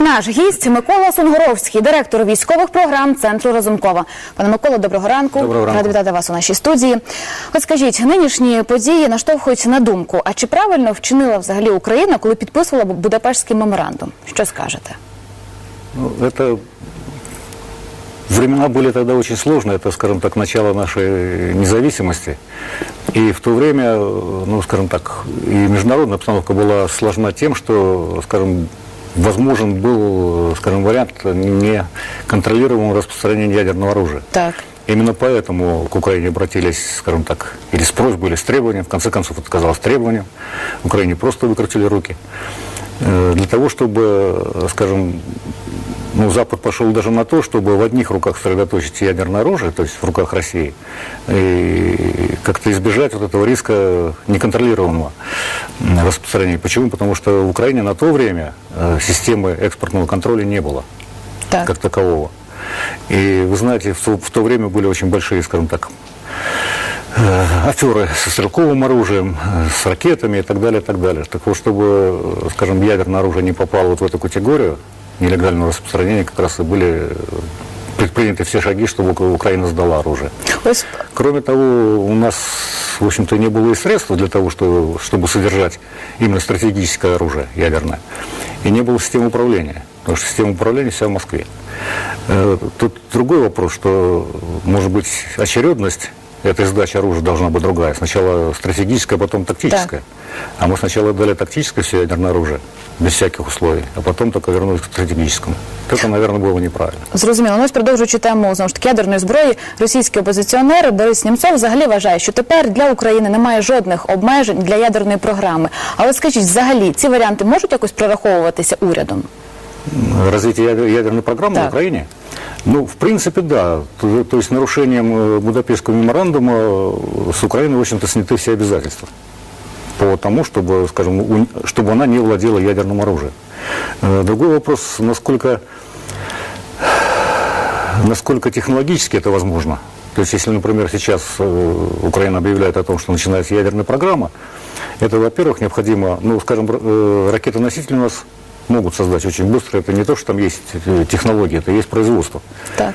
Наш гість Микола Сунгоровський, директор військових програм Центру Разумкова. Пане Миколо, доброго ранку. Доброго ранку. Рада вітати вас у нашій студії. От скажіть, нинішні події наштовхують на думку. А чи правильно вчинила взагалі Україна, коли підписувала Будапештський меморандум? Що скажете? Ну, это времена были тогда очень сложные, это, скажем так, начало нашей независимости. И в то время, э, ну, скажем так, и международная обстановка была сложна тем, что, скажем, возможен был, э, скажем, вариант неконтролируемого распространения ядерного оружия. Так. Именно поэтому к Украине обратились, скажем так, или с просьбой, или с требованием. В конце концов, это оказалось требованием. Украине просто выкрутили руки. Э, Для того, чтобы, э, скажем, ну, Запад пошел даже на то, чтобы в одних руках сосредоточить ядерное оружие, то есть в руках России, и как-то избежать вот этого риска неконтролируемого распространения. Почему? Потому что в Украине на то время э, системы экспортного контроля не было Так. как такового. И вы знаете, в то, в то время были очень большие, скажем так, э, аферы со стрелковым оружием, э, с ракетами и так далее, и так далее. Так вот, чтобы, скажем, ядерное оружие не попало вот в эту категорию нелегального распространения, как раз и были э, предприняты все шаги, чтобы Ук- Украина сдала оружие. Кроме того, у нас, в общем-то, не было и средств для того, что, чтобы содержать именно стратегическое оружие ядерное. И не было системы управления, потому что система управления вся в Москве. Э, Тут другой вопрос, что, может быть, очередность этой сдачи оружия должна быть другая. Сначала стратегическая, а потом тактическая. А мы сначала дали тактическое все ядерное оружие, без всяких условий, а потом только вернулись к стратегическому. Это, наверное, было неправильно. Зрозуміло. Ну, ось продовжуючи тему знову ж таки ядерної зброї, російський опозиціонер Борис Німцов взагалі вважає, що тепер для України немає жодних обмежень для ядерної програми. Але скажіть, взагалі ці варіанти можуть якось прораховуватися урядом? развитие ядер- ядерной программы Так. в Украине? Ну, в принципе, да. То, то есть нарушением э, Будапештского меморандума э, с Украины, в общем-то, сняты все обязательства по тому, чтобы, скажем, у- чтобы она не владела ядерным оружием. Э, Другой вопрос, насколько, насколько технологически это возможно. То есть, если, например, сейчас Украина объявляет о том, что начинается ядерная программа, это, во-первых, необходимо, ну, скажем, р- ракетоносители у нас могут создать очень быстро. Это не то, что там есть э, технологии, это есть производство. Так.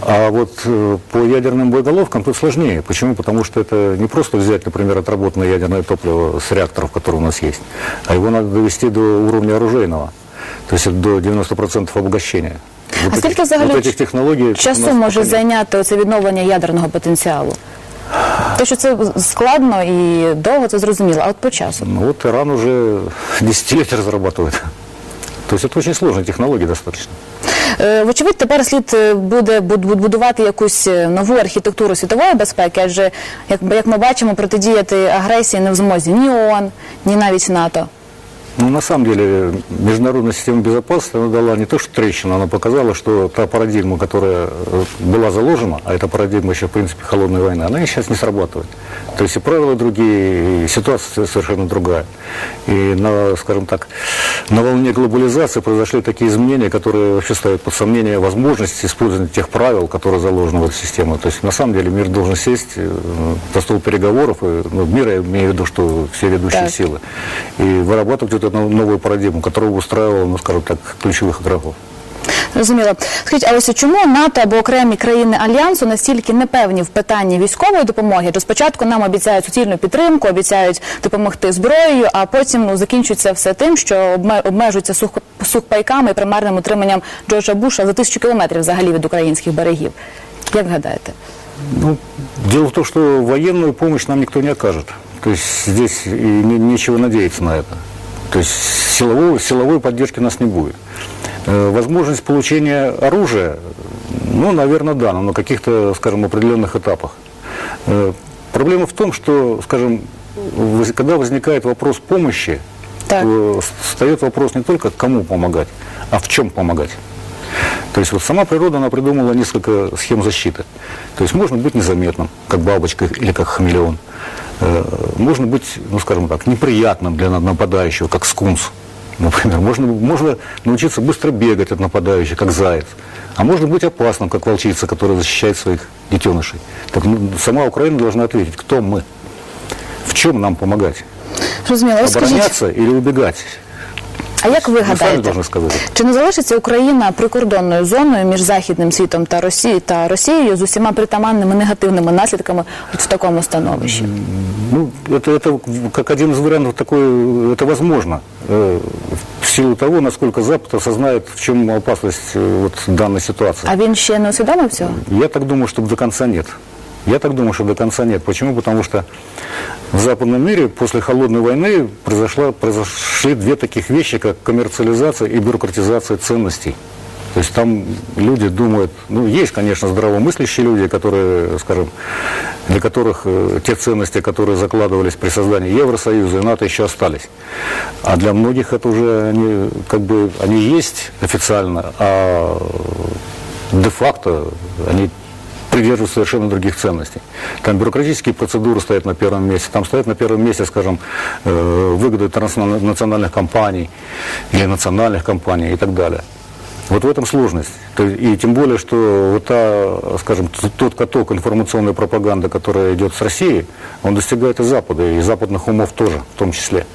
А вот э, по ядерным боеголовкам тут сложнее. Почему? Потому что это не просто взять, например, отработанное ядерное топливо с реакторов, которые у нас есть, а его надо довести до уровня оружейного, то есть до 90% обогащения. Вот А скільки этих- взагалі вот этих технологий у часу нас може пока нет. зайняти оце відновлення ядерного потенціалу? Те, що це складно і довго, це зрозуміло. А от по часу? Ну, вот Иран уже десятилетия разрабатывает. То есть это очень сложная технология достаточно. Е, Вочевидь, тепер слід е, буде буд- буд- будувати якусь е, нову архітектуру світової безпеки, адже як ми бачимо, протидіяти агресії не в змозі ні ООН, ні навіть НАТО. Ну, на самом деле, международная система безопасности, она дала не то, что трещину, она показала, что та парадигма, которая э, была заложена, а эта парадигма еще, в принципе, холодной войны, она сейчас не срабатывает. То есть и правила другие, и ситуация совершенно другая. И, на, скажем так, на волне глобализации произошли такие изменения, которые вообще ставят под сомнение возможность использования тех правил, которые заложены в эту систему. То есть, на самом деле, мир должен сесть э, за стол переговоров, и, ну, мир, я имею в виду, что все ведущие Так. силы, и вырабатывать эту новую парадигму, которая бы устраивала, ну, скажем так, ключевых игроков. Зрозуміло. Скажіть, а ось чому НАТО або окремі країни альянсу настільки непевні в питанні військової допомоги? Адже спочатку нам обіцяють суцільну підтримку, обіцяють допомогти зброєю, а потім ну закінчується все тим, що обме- обмежується сух, сухпайками і примарним утриманням Джорджа Буша за тисячу кілометрів взагалі від українських берегів. Як гадаєте? Ну, дело в том, что военную помощь нам никто не окажет. То есть здесь и не- нечего надеяться на это. То есть силовой, силовой поддержки у нас не будет. Э, Возможность получения оружия, ну, наверное, да, но на каких-то, скажем, определенных этапах. Э, Проблема в том, что, скажем, когда возникает вопрос помощи, Так. то с- встает вопрос не только кому помогать, а в чем помогать. То есть вот сама природа, она придумала несколько схем защиты. То есть можно быть незаметным, как бабочка или как хамелеон. Э, Можно быть, ну скажем так, неприятным для нападающего, как скунс. Например, можно, можно научиться быстро бегать от нападающих, как заяц. А можно быть опасным, как волчица, которая защищает своих детенышей. Так ну, сама Украина должна ответить, кто мы, в чем нам помогать, Зрозуміло. Ось скажіть, обороняться или убегать. А як ви Вы сами гадаєте, должны сказать. чи не залишиться Україна прикордонною зоною між західним світом та Росією та Росією з усіма притаманними негативними наслідками от в такому становищі? Ну, это, это как один из вариантов такой, это возможно. э, В силу того, насколько Запад осознает, в чем опасность э, вот данной ситуации. А він ще не усвідомив цього? Я так думаю, что до конца нет. Я так думаю, что до конца нет. Почему? Потому что в западном мире после холодной войны произошла, произошли две таких вещи, как коммерциализация и бюрократизация ценностей. То есть там люди думают, ну, есть, конечно, здравомыслящие люди, которые, скажем, для которых э, те ценности, которые закладывались при создании Евросоюза и НАТО, еще остались. А для многих это уже, они, как бы, они есть официально, а де-факто они придерживаются совершенно других ценностей. Там бюрократические процедуры стоят на первом месте, там стоят на первом месте, скажем, э, выгоды транснациональных компаний или национальных компаний и так далее. Вот в этом сложность. И тем более, что вот та, скажем, тот каток информационной пропаганды, которая идет с России, он достигает и Запада, и западных умов тоже в том числе.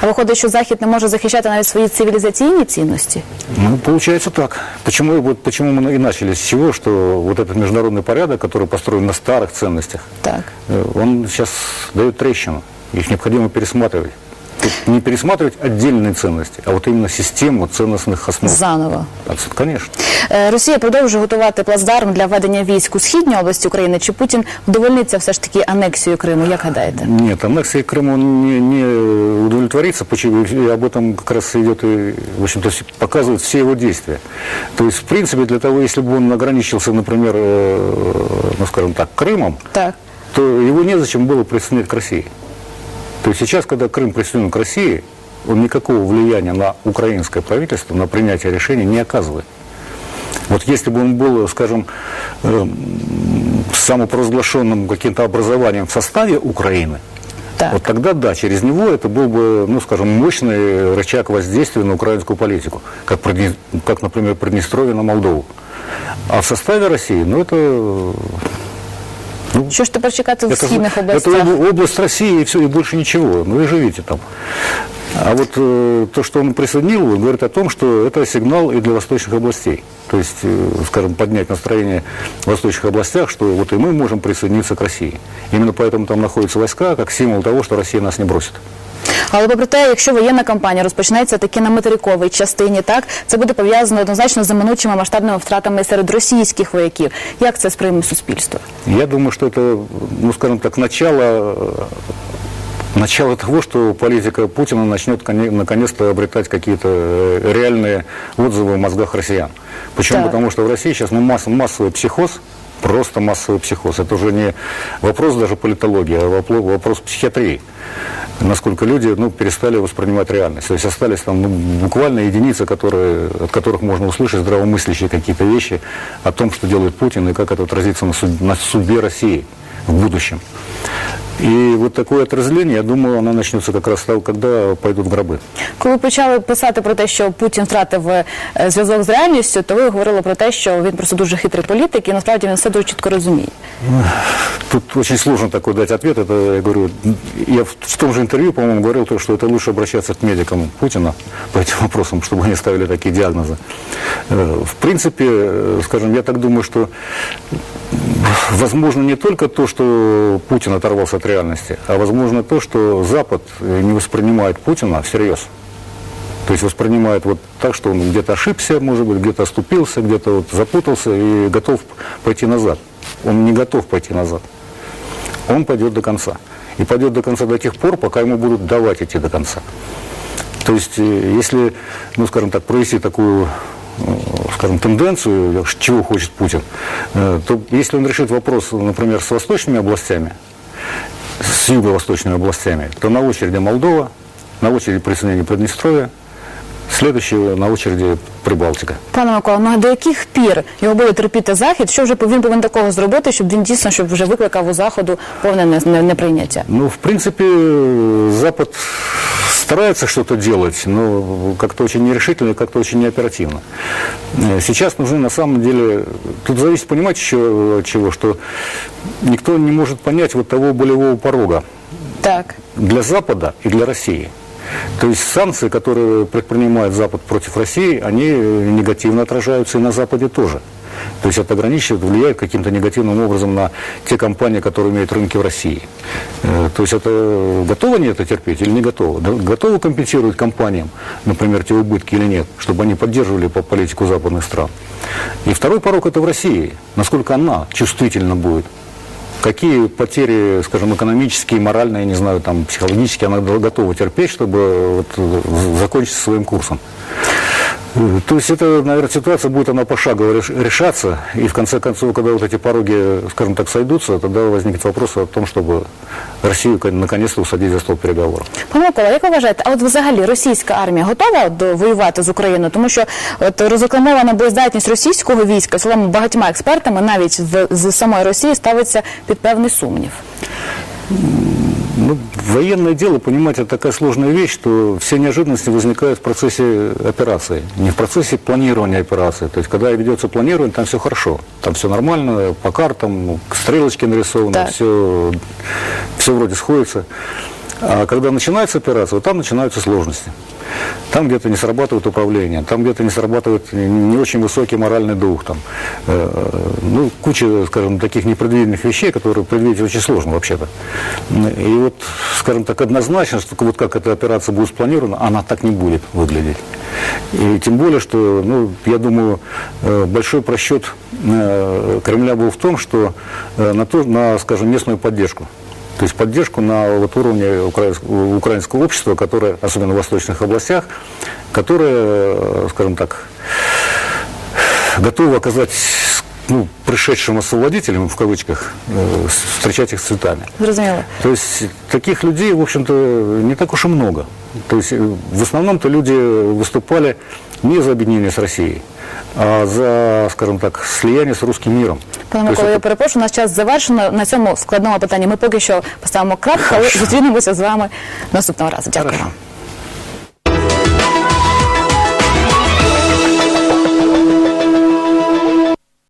А виходить, що Захід не може захищати навіть свої цивілізаційні цінності? Ну, получается так. Почему, вот, почему мы и начали с чего, что вот этот международный порядок, который построен на старых ценностях, Так. э, он сейчас дает трещину. Их необходимо пересматривать. Тут не пересматривать отдельные ценности, а вот именно систему ценностных основ. Заново. Абсолютно, Конечно. Е, Росія продовжує готувати плацдарм для ведення військ у східній області України. Чи Путін вдовольниться все ж таки анексією Криму? Як гадаєте? Нет, аннексией Крыма он не, не удовлетворится, почему и об этом как раз идет и, в общем-то, с- показывают все его действия. То есть, в принципе, для того, если бы он ограничился, например, э, ну, скажем так, Крымом, Так. то его незачем было присоединять к России. То есть сейчас, когда Крым присоединен к России, он никакого влияния на украинское правительство, на принятие решений не оказывает. Вот если бы он был, скажем, эм, самопровозглашенным каким-то образованием в составе Украины, Так. вот тогда да, через него это был бы, ну, скажем, мощный рычаг воздействия на украинскую политику, как, как например, Приднестровье на Молдову. А в составе России, ну, это Що ж тепер чекати в східних это областях? об- область России и все, и больше ничего. Ну и живите там. А вот э, то, что он присоединил, его, говорит о том, что это сигнал и для восточных областей. То есть, э, скажем, поднять настроение в восточных областях, что вот и мы можем присоединиться к России. Именно поэтому там находятся войска, как символ того, что Россия нас не бросит. Але попри те, якщо воєнна кампанія розпочнеться таки на материковій частині, так це буде пов'язано однозначно з неминучими масштабними втратами серед російських вояків. Як це сприйме суспільство? Я думаю, что это, ну, скажем так, начало, э, начало того, что политика Путина начнет коне- наконец-то обретать какие-то э, реальные отзывы в мозгах россиян. Почему? Так. Потому что в России сейчас ну, масс- массовый психоз, просто массовый психоз. Это уже не вопрос даже политологии, а вопрос психиатрии. Насколько люди ну, перестали воспринимать реальность. То есть остались там ну, буквально единицы, которые, от которых можно услышать здравомыслящие какие-то вещи о том, что делает Путин и как это отразится на, суд- на судьбе России в будущем. И вот такое отразление, я думаю, оно начнется как раз того, когда пойдут в гробы. Коли почали писати про те, що Путін втратив е, зв'язок з реальністю, то ви говорили про те, що він просто дуже хитрий політик і насправді він все дуже чітко розуміє. Тут очень сложно такой дать ответ. Это, я говорю, я в, в том же интервью, по-моему, говорил, то, что это лучше обращаться к медикам Путина по этим вопросам, чтобы они ставили такие диагнозы. Э, В принципе, э, скажем, я так думаю, что возможно не только то, что Путин оторвался от реальности, а возможно то, что Запад э, не воспринимает Путина всерьез. То есть воспринимает вот так, что он где-то ошибся, может быть, где-то оступился, где-то вот запутался и готов пойти назад. Он не готов пойти назад. Он пойдет до конца. И пойдет до конца до тех пор, пока ему будут давать идти до конца. То есть, э, если, ну, скажем так, провести такую, э, скажем, тенденцию, чего хочет Путин, то если он решит вопрос, например, с восточными областями, с юго-восточными областями, то на очереди Молдова, на очереди присоединение Приднестровья, Следующий на очереди Прибалтика. Пане Микола, ну а до яких пір його буде терпіти захід? Що вже він повинен такого зробити, щоб він дійсно щоб вже викликав у заходу повне не- не- неприйняття? Ну, в принципе, э, Запад старается что-то делать, но как-то очень нерешительно и как-то очень неоперативно. Э, Сейчас нужны на самом деле, тут зависит, понимаете, еще чего, что никто не может понять вот того болевого порога Так. для Запада и для России. То есть санкции, которые предпринимает Запад против России, они э, негативно отражаются и на Западе тоже. То есть это ограничивает, влияет каким-то негативным образом на те компании, которые имеют рынки в России. Э, То есть это готовы они это терпеть или не готовы? Готовы компенсировать компаниям, например, те убытки или нет, чтобы они поддерживали по политику западных стран? И второй порог это в России. Насколько она чувствительна будет какие потери, скажем, экономические, моральные, не знаю, там, психологические она готова терпеть, чтобы вот, э, закончить своим курсом. Э, То есть это, наверное, ситуация будет она пошагово реш- решаться, и в конце концов, когда вот эти пороги, скажем так, сойдутся, тогда возникнет вопрос о том, чтобы Россию кон- наконец-то усадить за стол переговоров. Пане Микола, як ви вважаєте, а от взагалі російська армія готова до воювати з Україною? Тому що от розрекламована боєздатність російського війська, словом, багатьма експертами, навіть в, з самої Росії, ставиться під певний сумнів. Ну, военное дело, понимаете, это такая сложная вещь, что все неожиданности возникают в процессе операции, не в процессе планирования операции. То есть, когда ведется планирование, там все хорошо, там все нормально, по картам, стрелочки нарисованы, Так. все, все вроде сходится. А когда начинается операция, вот там начинаются сложности. Там где-то не срабатывает управление, там где-то не срабатывает не очень высокий моральный дух. Там, э, ну, куча, скажем, таких непредвиденных вещей, которые предвидеть очень сложно вообще-то. И вот, скажем так, однозначно, что вот как эта операция будет спланирована, она так не будет выглядеть. И тем более, что, ну, я думаю, э, большой просчет э, Кремля был в том, что э, на, то, на скажем, местную поддержку. То есть поддержку на вот уровне украинского, украинского общества, которое, особенно в восточных областях, которое, э, скажем так, готово оказать ну, пришедшим освободителям, в кавычках, э, встречать их с цветами. Зрозуміло. То есть таких людей, в общем-то, не так уж и много. То есть э, в основном-то люди выступали не за объединение с Россией, а за, скажем так, слияние с русским миром. Пане То есть Микола, я это- перепрошую, наш час завершено. На цьому складному питанні ми поки що поставимо крапку, але зустрінемося з вами наступного разу. Дякую Хорошо. вам.